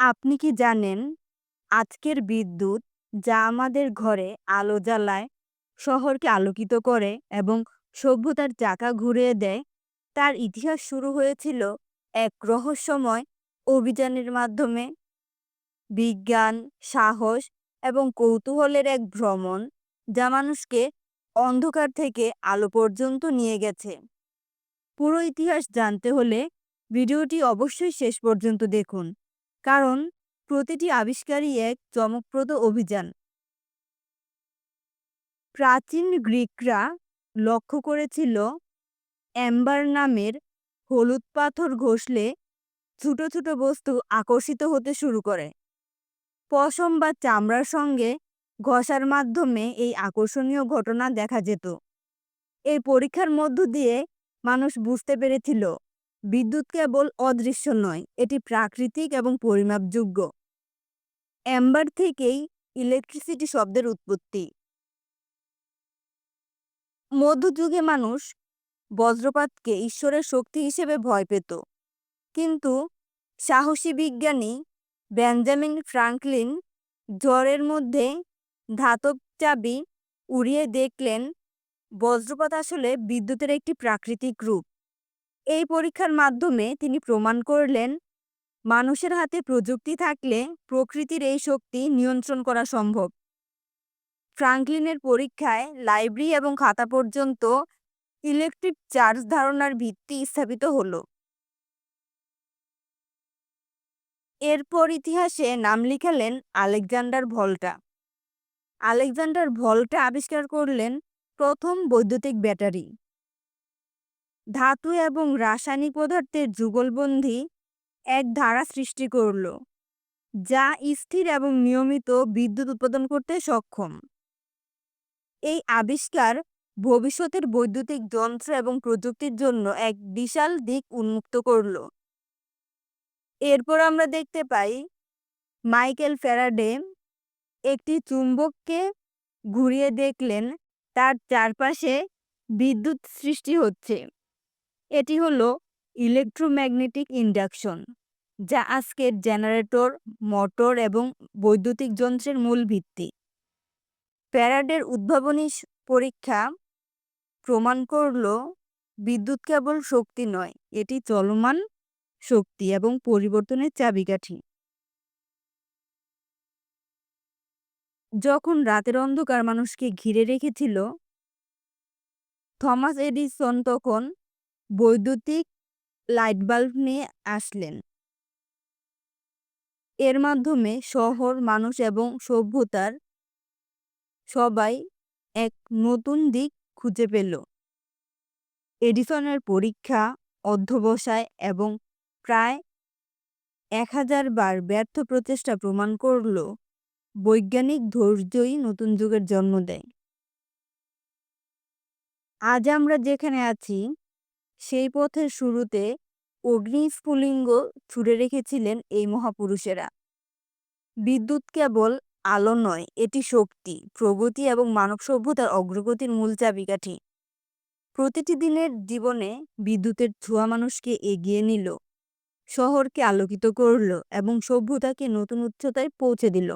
আপনি কি জানেন আজকের বিদ্যুৎ যা আমাদের ঘরে আলো জ্বালায়, শহরকে আলোকিত করে এবং সভ্যতার চাকা ঘুরিয়ে দেয়, তার ইতিহাস শুরু হয়েছিল এক রহস্যময় অভিযানের মাধ্যমে। বিজ্ঞান, সাহস এবং কৌতূহলের এক ভ্রমণ যা মানুষকে অন্ধকার থেকে আলো পর্যন্ত নিয়ে গেছে। পুরো ইতিহাস জানতে হলে ভিডিওটি অবশ্যই শেষ পর্যন্ত দেখুন। কারণ প্রতিটি আবিষ্কারই এক চমকপ্রদ অভিযান। প্রাচীন গ্রিকরা লক্ষ্য করেছিল অ্যাম্বার নামের হলুদ পাথর ঘষলে ছোট ছোট বস্তু আকর্ষিত হতে শুরু করে। পশম বা চামড়ার সঙ্গে ঘষার মাধ্যমে এই আকর্ষণীয় ঘটনা দেখা যেত। এই পরীক্ষার মধ্য দিয়ে মানুষ বুঝতে পেরেছিল বিদ্যুৎ কেবল অদৃশ্য নয়, এটি প্রাকৃতিক এবং পরিমাপযোগ্য। অ্যাম্বার থেকেই ইলেকট্রিসিটি শব্দের উৎপত্তি। মধ্যযুগে মানুষ বজ্রপাতকে ঈশ্বরের শক্তি হিসেবে ভয় পেত। কিন্তু সাহসী বিজ্ঞানী বেঞ্জামিন ফ্রাঙ্কলিন জ্বরের মধ্যে ধাতব চাবি উড়িয়ে দেখলেন, বজ্রপাত আসলে বিদ্যুতের একটি প্রাকৃতিক রূপ। এই পরীক্ষার মাধ্যমে তিনি প্রমাণ করলেন, মানুষের হাতে প্রযুক্তি থাকলে প্রকৃতির এই শক্তি নিয়ন্ত্রণ করা সম্ভব। ফ্রাঙ্কলিনের পরীক্ষায় লাইব্রেরি এবং খাতা পর্যন্ত ইলেকট্রিক চার্জ ধারণার ভিত্তি স্থাপিত হলো। এরপর ইতিহাসে নাম লিখালেন আলেকজান্ডার ভল্টা। আলেকজান্ডার ভল্টা আবিষ্কার করলেন প্রথম বৈদ্যুতিক ব্যাটারি। ধাতু এবং রাসায়নিক পদার্থের যুগলবন্ধি এক ধারা সৃষ্টি করল, যা স্থির এবং নিয়মিত বিদ্যুৎ উৎপাদন করতে সক্ষম। এই আবিষ্কার ভবিষ্যতের বৈদ্যুতিক যন্ত্র এবং প্রযুক্তির জন্য এক বিশাল দিক উন্মুক্ত করল। এরপর আমরা দেখতে পাই মাইকেল ফ্যারাডে একটি চুম্বককে ঘুরিয়ে দেখলেন, তার চারপাশে বিদ্যুৎ সৃষ্টি হচ্ছে। এটি হলো ইলেকট্রোম্যাগনেটিক ইন্ডাকশন, যা আজকের জেনারেটর, মোটর এবং বৈদ্যুতিক যন্ত্রের মূল ভিত্তি। প্যারাডের উদ্ভাবনী পরীক্ষা প্রমাণ করল বিদ্যুৎ কেবল শক্তি নয়, এটি চলমান শক্তি এবং পরিবর্তনের চাবিকাঠি। যখন রাতের অন্ধকার মানুষকে ঘিরে রেখেছিল, থমাস এডিসন তখন বৈদ্যুতিক লাইট বাল্ব নিয়ে আসলেন। এর মাধ্যমে শহর, মানুষ এবং সভ্যতার সবাই এক নতুন দিক খুঁজে পেল। এডিসনের পরীক্ষা, অধ্যবসায় এবং প্রায় এক হাজার বার ব্যর্থ প্রচেষ্টা প্রমাণ করল বৈজ্ঞানিক ধৈর্যই নতুন যুগের জন্ম দেয়। আজ আমরা যেখানে আছি সেই পথের শুরুতে অগ্নিস্ফুলিঙ্গ ছুড়ে রেখেছিলেন এই মহাপুরুষেরা। বিদ্যুৎ কেবল আলো নয়, এটি শক্তি, প্রগতি এবং মানব সভ্যতার অগ্রগতির মূল চাবিকাঠি। প্রতিটি দিনের জীবনে বিদ্যুতের ছোঁয়া মানুষকে এগিয়ে নিল, শহরকে আলোকিত করল এবং সভ্যতাকে নতুন উচ্চতায় পৌঁছে দিল।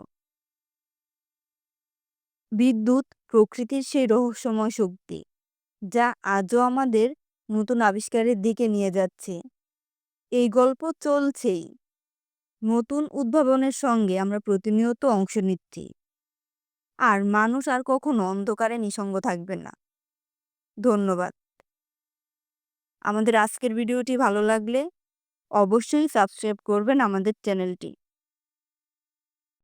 বিদ্যুৎ প্রকৃতির সেই রহস্যময় শক্তি, যা আজও আমাদের নতুন আবিষ্কারের দিকে নিয়ে যাচ্ছে। এই গল্প চলছেই। নতুন উদ্ভাবনের সঙ্গে আমরা প্রতিনিয়ত অংশ নিচ্ছি। আর মানুষ আর কখনো অন্ধকারে নিসঙ্গ থাকবে না। ধন্যবাদ। আমাদের আজকের ভিডিওটি ভালো লাগলে অবশ্যই সাবস্ক্রাইব করবেন আমাদের চ্যানেলটি।